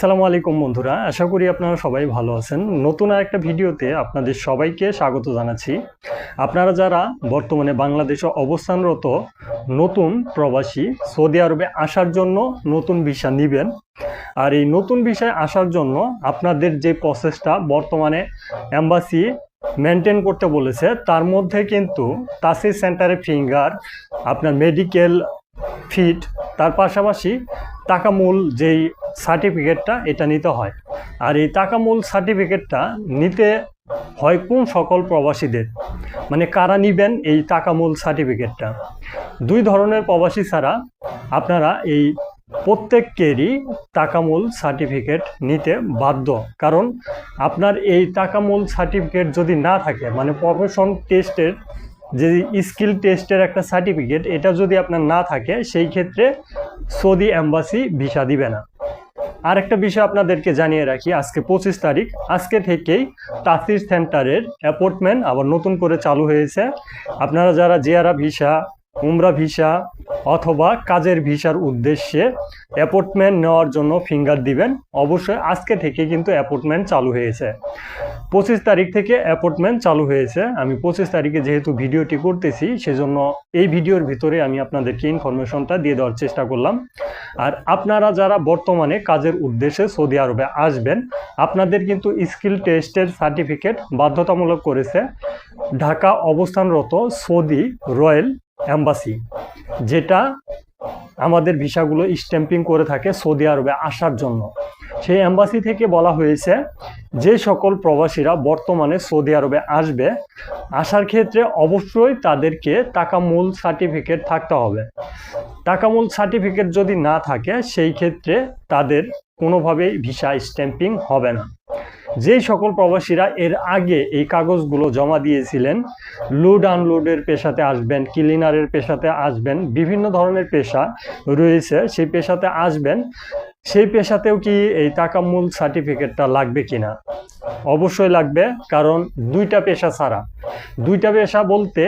আসসালামু আলাইকুম বন্ধুরা, আশা করি আপনারা সবাই ভালো আছেন। নতুন আর একটা ভিডিওতে আপনাদের সবাইকে স্বাগত জানাচ্ছি। আপনারা যারা বর্তমানে বাংলাদেশে অবস্থানরত, নতুন প্রবাসী সৌদি আরবে আসার জন্য নতুন ভিসা নেবেন। আর এই নতুন ভিসায় আসার জন্য আপনাদের যে প্রসেসটা বর্তমানে অ্যাম্বাসি মেনটেন করতে বলেছে, তার মধ্যে কিন্তু তাসি সেন্টারে ফিঙ্গার, আপনার মেডিকেল ফিট, তার পাশাপাশি টাকামূল যেই সার্টিফিকেটটা এটা নিতে হয়। আর এই টাকামূল সার্টিফিকেটটা নিতে হয় কোন সকল প্রবাসীদের? মানে কারা নিবেন এই টাকামূল সার্টিফিকেটটা দুই ধরনের প্রবাসী ছাড়া আপনারা এই প্রত্যেককেরই টাকামূল সার্টিফিকেট নিতে বাধ্য। কারণ আপনার এই টাকামূল সার্টিফিকেট যদি না থাকে মানে প্রফেশন টেস্টের যে স্কিল টেস্টের একটা সার্টিফিকেট এটা যদি আপনার না থাকে, সেই ক্ষেত্রে সৌদি অ্যাম্বাসি ভিসা দিবে না। আর একটা বিষয় আপনাদেরকে জানিয়ে রাখি, আজকে পঁচিশ তারিখ। আজকে থেকেই তাসির সেন্টারের অ্যাপয়েন্টমেন্ট আবার নতুন করে চালু হয়েছে। আপনারা যারা জিয়ারা ভিসা উমরা ভিসা অথবা কাজের ভিসার উদ্দেশ্যে অ্যাপয়েন্টমেন্ট নেওয়ার জন্য ফিঙ্গার দিবেন। অবশ্যই আজকে থেকে কিন্তু অ্যাপয়েন্টমেন্ট চালু হয়েছে। পঁচিশ তারিখ থেকে অ্যাপয়েন্টমেন্ট চালু হয়েছে। আমি পঁচিশ তারিখে যেহেতু ভিডিওটি করতেছি, সেজন্য এই ভিডিওর ভিতরে আমি আপনাদেরকে ইনফরমেশনটা দিয়ে দেওয়ার চেষ্টা করলাম। আর আপনারা যারা বর্তমানে কাজের উদ্দেশ্যে সৌদি আরবে আসবেন, আপনাদের কিন্তু স্কিল টেস্টের সার্টিফিকেট বাধ্যতামূলক করেছে ঢাকা অবস্থানরত সৌদি রয়্যাল অ্যাম্বাসি যেটা আমাদের ভিসাগুলো স্ট্যাম্পিং করে থাকে সৌদি আরবে আসার জন্য। সেই অ্যাম্বাসি থেকে বলা হয়েছে যে সকল প্রবাসীরা বর্তমানে সৌদি আরবে আসবে, আসার ক্ষেত্রে অবশ্যই তাদেরকে টাকা মূল সার্টিফিকেট থাকতে হবে। টাকা মূল সার্টিফিকেট যদি না থাকে, সেই ক্ষেত্রে তাদের কোনোভাবেই ভিসা স্ট্যাম্পিং হবে না। যেই সকল প্রবাসীরা এর আগে এই কাগজগুলো জমা দিয়েছিলেন লোড আনলোডের পেশাতে আসবেন ক্লিনারের পেশাতে আসবেন, বিভিন্ন ধরনের পেশা রয়েছে, সেই পেশাতে আসবেন। সেই পেশাতেও কি এই টাকা মূল সার্টিফিকেটটা লাগবে কিনা? অবশ্যই লাগবে, কারণ দুইটা পেশা ছাড়া। দুইটা পেশা বলতে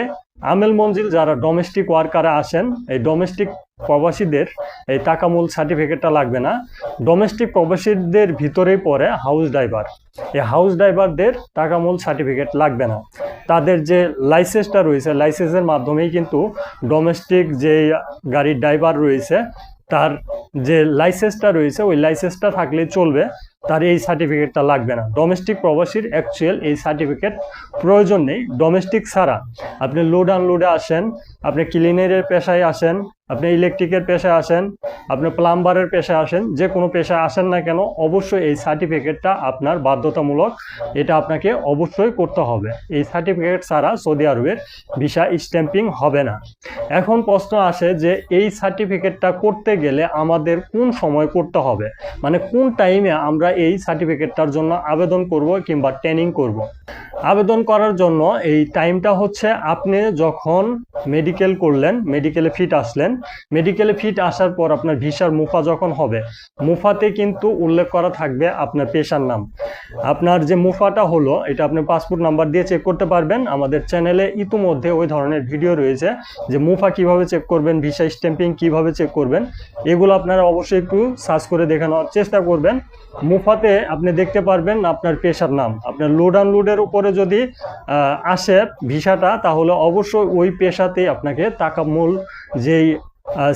আমেল মঞ্জিল যারা ডোমেস্টিক ওয়ার্কারে আসেন, এই ডোমেস্টিক প্রবাসীদের এই টাকা মূল সার্টিফিকেটটা লাগবে না। ডোমেস্টিক প্রবাসীদের ভিতরেই পড়ে হাউস ড্রাইভার এই হাউস ড্রাইভারদের টাকা মূল সার্টিফিকেট লাগবে না। তাদের যে লাইসেন্সটা রয়েছে লাইসেন্সের মাধ্যমেই কিন্তু ডোমেস্টিক যে গাড়ির ড্রাইভার রয়েছে তার যে লাইসেন্সটা রয়েছে, ওই লাইসেন্সটা থাকলে চলবে, তার এই সার্টিফিকেটটা লাগবে না। ডোমেস্টিক প্রবাসীর অ্যাকচুয়াল এই সার্টিফিকেট প্রয়োজন নেই ডোমেস্টিক ছাড়া। আপনি লোড আনলোডে আসেন, আপনি ক্লিনারের পেশায় আসেন আপনি ইলেকট্রিকের পেশায় আসেন, আপনি প্লাম্বারের পেশায় আসেন যে কোনো পেশায় আসেন না কেন, অবশ্যই এই সার্টিফিকেটটা আপনার বাধ্যতামূলক। এটা আপনাকে অবশ্যই করতে হবে। এই সার্টিফিকেট ছাড়া সৌদি আরবের ভিসা স্ট্যাম্পিং হবে না। এখন প্রশ্ন আসে যে, এই সার্টিফিকেটটা করতে গেলে আমাদের কোন সময় করতে হবে? মানে কোন টাইমে আমরা এই সার্টিফিকেটটার জন্য আবেদন করব কিংবা ট্রেনিং করব। আবেদন করার জন্য এই টাইমটা হচ্ছে আপনি যখন মেডিকেল করলেন মেডিকেলে ফিট আসলেন মেডিকেলে ফিট আসার পর আপনার ভিসার মুফা যখন হবে, মুফাতে কিন্তু উল্লেখ করা থাকবে আপনার পেশার নাম। আপনার যে মুফাটা হলো, এটা আপনি পাসপোর্ট নাম্বার দিয়ে চেক করতে পারবেন। আমাদের চ্যানেলে ইতিমধ্যে ওই ধরনের ভিডিও রয়েছে যে মুফা কীভাবে চেক করবেন ভিসা স্ট্যাম্পিং কীভাবে চেক করবেন, এগুলো আপনারা অবশ্যই একটু সার্চ করে দেখে নেওয়ার চেষ্টা করবেন। মুফাতে আপনি দেখতে পারবেন আপনার পেশার নাম, আপনার লোড আনলোডের উপরে যদি আসে ভিসাটা, তাহলে অবশ্যই ওই পেশাতেই আপনাকে টাকা মূল যেই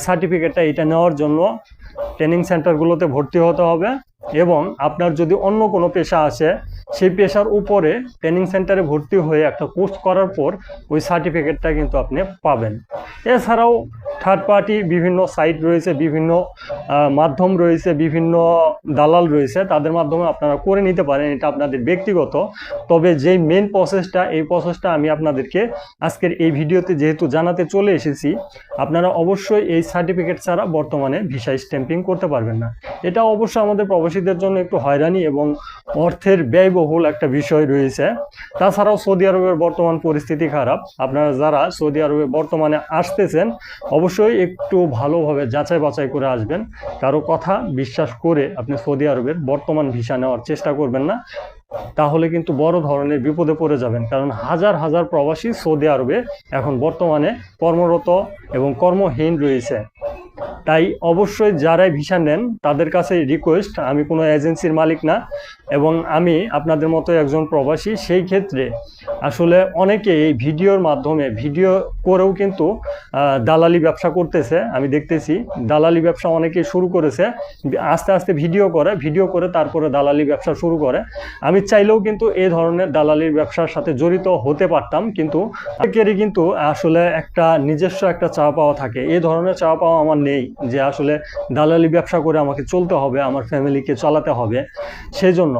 সার্টিফিকেটটা এটা নেওয়ার জন্য ট্রেনিং সেন্টারগুলোতে ভর্তি হতে হবে। এবং আপনার যদি অন্য কোনো পেশা আসে, সেই পেশার উপরে ট্রেনিং সেন্টারে ভর্তি হয়ে একটা কোর্স করার পর ওই সার্টিফিকেটটা কিন্তু আপনি পাবেন। এছাড়াও থার্ড পার্টি বিভিন্ন সাইট রয়েছে, বিভিন্ন মাধ্যম রয়েছে, বিভিন্ন দালাল রয়েছে, তাদের মাধ্যমে আপনারা করে নিতে পারেন, এটা আপনাদের ব্যক্তিগত। তবে যেই মেন প্রসেসটা এই প্রসেসটা আমি আপনাদেরকে আজকের এই ভিডিওতে যেহেতু জানাতে চলে এসেছি, আপনারা অবশ্যই এই সার্টিফিকেট ছাড়া বর্তমানে ভিসা স্ট্যাম্পিং করতে পারবেন না। এটা অবশ্যই আমাদের প্রবাসীদের জন্য একটু হয়রানি এবং অর্থের ব্যয়বহুল একটা বিষয় রয়েছে। তাছাড়াও সৌদি আরবের বর্তমান পরিস্থিতি খারাপ। আপনারা যারা সৌদি আরবে বর্তমানে আসতেছেন, অবশ্যই একটু ভালোভাবে যাচাই বাছাই করে আসবেন। কারও কথা বিশ্বাস করে আপনি সৌদি আরবের বর্তমান ভিসা নেওয়ার চেষ্টা করবেন না। তাহলে কিন্তু বড় ধরনের বিপদে পড়ে যাবেন। কারণ হাজার হাজার প্রবাসী সৌদি আরবে এখন বর্তমানে কর্মরত এবং কর্মহীন রয়েছে। তাই অবশ্যই যারাই ভিসা নেন, তাদের কাছে রিকোয়েস্ট আমি কোনো এজেন্সির মালিক না, এবং আমি আপনাদের মতো একজন প্রবাসী, সেই ক্ষেত্রে আসলে অনেকে এই ভিডিওর মাধ্যমে, ভিডিও করেও কিন্তু দালালি ব্যবসা করতেছে, আমি দেখতেছি, দালালি ব্যবসা অনেকে শুরু করেছে, আস্তে আস্তে ভিডিও করে ভিডিও করে তারপরে দালালি ব্যবসা শুরু করে। আমি চাইলেও কিন্তু এই ধরনের দালালির ব্যবসার সাথে জড়িত হতে পারতাম, কিন্তু অনেকেরই কিন্তু আসলে একটা নিজস্ব একটা চাওয়া পাওয়া থাকে। এই ধরনের চাওয়া পাওয়া আমার নেই। যে আসলে দালালি ব্যবসা করে আমাকে চলতে হবে, আমার ফ্যামিলিকে চালাতে হবে। সেজন্য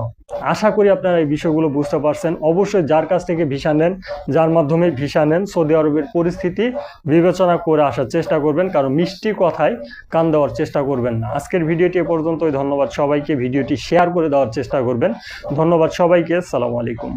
আশা করি আপনারা এই বিষয়গুলো বুঝতে পারছেন। অবশ্যই যার কাছ থেকে ভিসা নেন, যার মাধ্যমে ভিসা নেন, সৌদি আরবের পরিস্থিতি বিবেচনা করে আসার চেষ্টা করবেন, কারণ মিষ্টি কথায় কান দেওয়ার চেষ্টা করবেন না। আজকের ভিডিওটি এ পর্যন্তই। ধন্যবাদ সবাইকে। ভিডিওটি শেয়ার করে দেওয়ার চেষ্টা করবেন। ধন্যবাদ সবাইকে। আসসালামু আলাইকুম।